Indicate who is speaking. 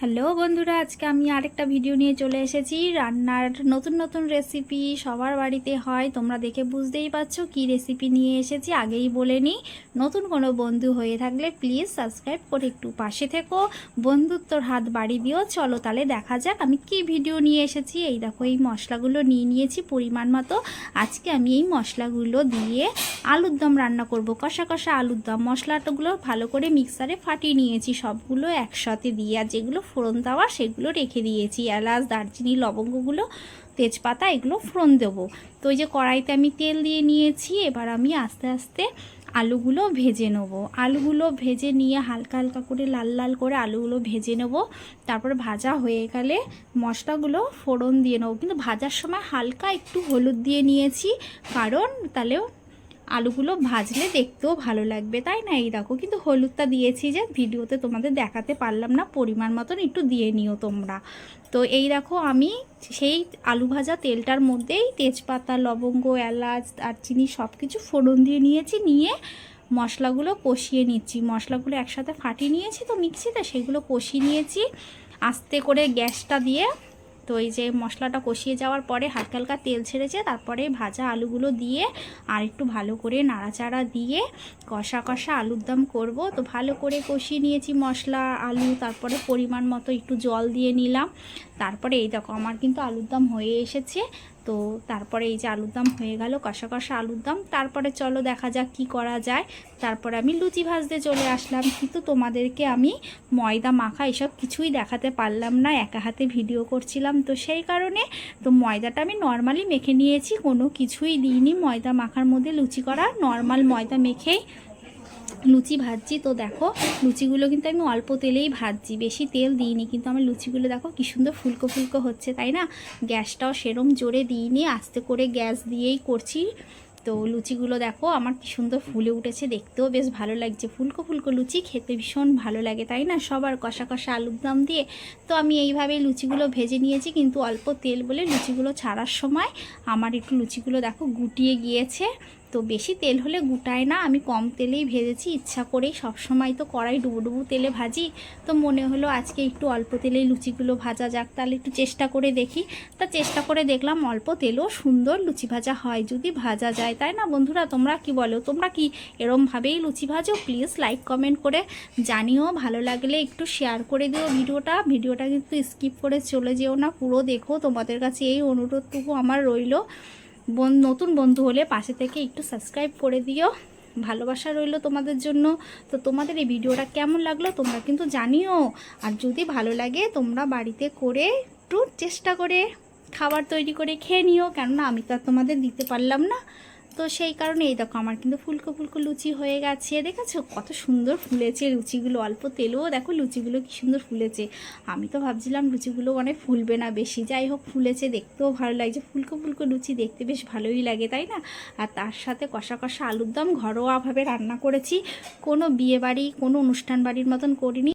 Speaker 1: Hello বন্ধুরা, আজকে আমি আরেকটা ভিডিও নিয়ে চলে এসেছি। রান্নার নতুন নতুন রেসিপি সবার বাড়িতে হয়, তোমরা দেখে বুঝতেই পারছ কি রেসিপি নিয়ে এসেছি, আগেই বলে নিই। নতুন কোনো বন্ধু হয়ে থাকলে প্লিজ সাবস্ক্রাইব করে একটু পাশে থেকো। বন্ধুত্বর হাত বাড়ি দিও চলো তাহলে দেখা যাক আমি কি ভিডিও নিয়ে এসেছি। এই দেখো, এই মশলাগুলো নিয়ে নিয়েছি পরিমাণ মতো। আজকে আমি এই মশলাগুলো দিয়ে আলুর দম রান্না করব। কষা কষা আলুর দম মশলাটাগুলো ভালো করে মিক্সারে ফাটিয়ে নিয়েছি। সবগুলো একসাথে দিয়ে, আর যেগুলো ফোড়ন দেওয়া সেগুলো রেখে দিয়েছি। এলাচ, দারচিনি, লবঙ্গগুলো, তেজপাতা এগুলো ফোড়ন দেবো। তো ওই যে কড়াইতে আমি তেল দিয়ে নিয়েছি, এবার আমি আস্তে আস্তে আলুগুলো ভেজে নেব। আলুগুলো ভেজে নিয়ে হালকা হালকা করে লাল লাল করে আলুগুলো ভেজে নেব। তারপর ভাজা হয়ে গেলে মশলাগুলো ফোড়ন দিয়ে নেব। কিন্তু ভাজার সময় হালকা একটু হলুদ দিয়ে নিয়েছি, কারণ তাহলে আলুগুলো ভাজলে দেখতেও ভালো লাগবে, তাই না? এই দেখো, কিন্তু হলুদটা দিয়েছি যে ভিডিওতে তোমাদের দেখাতে পারলাম না, পরিমাণ মতন একটু দিয়ে নিও তোমরা। তো এই দেখো, আমি সেই আলু ভাজা তেলটার মধ্যেই তেজপাতা, লবঙ্গ, এলাচ, দারচিনি সব কিছু ফোড়ন দিয়ে নিয়েছি, নিয়ে মশলাগুলো কষিয়ে নিচ্ছি। মশলাগুলো একসাথে ফাটিয়ে নিয়েছি তো মিক্সিতে, সেগুলো কষিয়ে নিয়েছি। আস্তে করে গ্যাসটা দিয়ে তো এই যে মশলাটা কষিয়ে যাওয়ার পরে হালকা হালকা তেল ছেড়েছে তারপরে ভাজা আলুগুলো দিয়ে আর একটু ভালো করে নাড়াচাড়া দিয়ে কষা কষা আলুর দম করব। তো ভালো করে কষিয়ে নিয়েছি মশলা, আলু, তারপরে পরিমাণ মতো একটু জল দিয়ে নিলাম। তারপরে এই দেখো আমার কিন্তু আলুর দম হয়ে এসেছে। তো তারপরে এই যে আলুর দম হয়ে গেল, কষা কষা আলুর দম। তারপরে চলো দেখা যাক কি করা যায়। তারপরে আমি লুচি ভাজতে চলে আসলাম। কিন্তু তোমাদেরকে আমি ময়দা মাখা এসব কিছুই দেখাতে পারলাম না, একা হাতে ভিডিও করছিলাম। তো সেই কারণে তো ময়দাটা আমি নর্মালি মেখে নিয়েছি, কোনো কিছুই দিইনি। ময়দা মাখার মধ্যে লুচি করা নর্মাল ময়দা মেখেই লুচি ভাজছি। তো দেখো, লুচিগুলো কিন্তু আমি অল্প তেলেই ভাজছি। বেশি তেল দিইনি, কিন্তু আমার লুচিগুলো দেখো কী সুন্দর ফুলকো ফুলকো হচ্ছে, তাই না? গ্যাসটাও সেরম জোরে দিইনি, আস্তে করে গ্যাস দিয়েই করছি। তো লুচিগুলো দেখো, আমার কি সুন্দর ফুলে উঠেছে, দেখতেও বেশ ভালো লাগছে। ফুলকো ফুলকো লুচি খেতে ভীষণ ভালো লাগে, তাই না? সবার কষা কষা আলুর দাম দিয়ে। তো আমি এইভাবেই লুচিগুলো ভেজে নিয়েছি, কিন্তু অল্প তেল বলে লুচিগুলো ছাড়ার সময় আমার একটু লুচিগুলো দেখো গুটিয়ে গিয়েছে। তো বেশি তেল হলে গুটায় না, আমি কম তেলেই ভেজেছি, ইচ্ছা করেই সবসময় তো কড়াই ডুবো ডুবো তেলে ভাজি। তো মনে হলো আজকে একটু অল্প তেলেই লুচিগুলো ভাজা যাক, তাহলে একটু চেষ্টা করে দেখি। তা চেষ্টা করে দেখলাম অল্প তেলেও সুন্দর লুচি ভাজা হয়, যদি ভাজা যায়, তাই না বন্ধুরা? তোমরা কি বলো? তোমরা কি এরমভাবেই লুচি ভাজো? প্লিজ লাইক, কমেন্ট করে জানিও, ভালো লাগলে একটু শেয়ার করে দিও ভিডিওটা। ভিডিওটা কিন্তু স্কিপ করে চলে যেও না, পুরো দেখো। তোমাদের কাছে এই অনুরোধটুকু আমার রইল। নতুন বন্ধু হলে পাশে থেকে একটু সাবস্ক্রাইব করে দিও। ভালোবাসা রইল তোমাদের জন্য। তো তোমাদের এই ভিডিওটা কেমন লাগল তোমরা কিন্তু জানিও। আর যদি ভালো লাগে তোমরা বাড়িতে করে একটু চেষ্টা করে খাবার তৈরি করে খেয়ে নিও। কেননা আমি তো আর তোমাদের দিতে পারলাম না। তো সেই কারণে এই দেখো আমার কিন্তু ফুলকো ফুলকো লুচি হয়ে গেছে। দেখেছ? কত সুন্দর ফুলেছে লুচিগুলো, অল্প তেলেও। দেখো লুচিগুলো কি সুন্দর ফুলেছে। আমি তো ভাবছিলাম লুচিগুলো মানে ফুলবে না বেশি। যাই হোক, ফুলেছে, দেখতেও ভালো লাগছে। ফুলকো ফুলকো লুচি দেখতে বেশ ভালোই লাগে, তাই না? আর তার সাথে কষা কষা আলুর দম ঘরোয়াভাবে রান্না করেছি। কোনো বিয়ে বাড়ি কোনো অনুষ্ঠান বাড়ির মতন করিনি।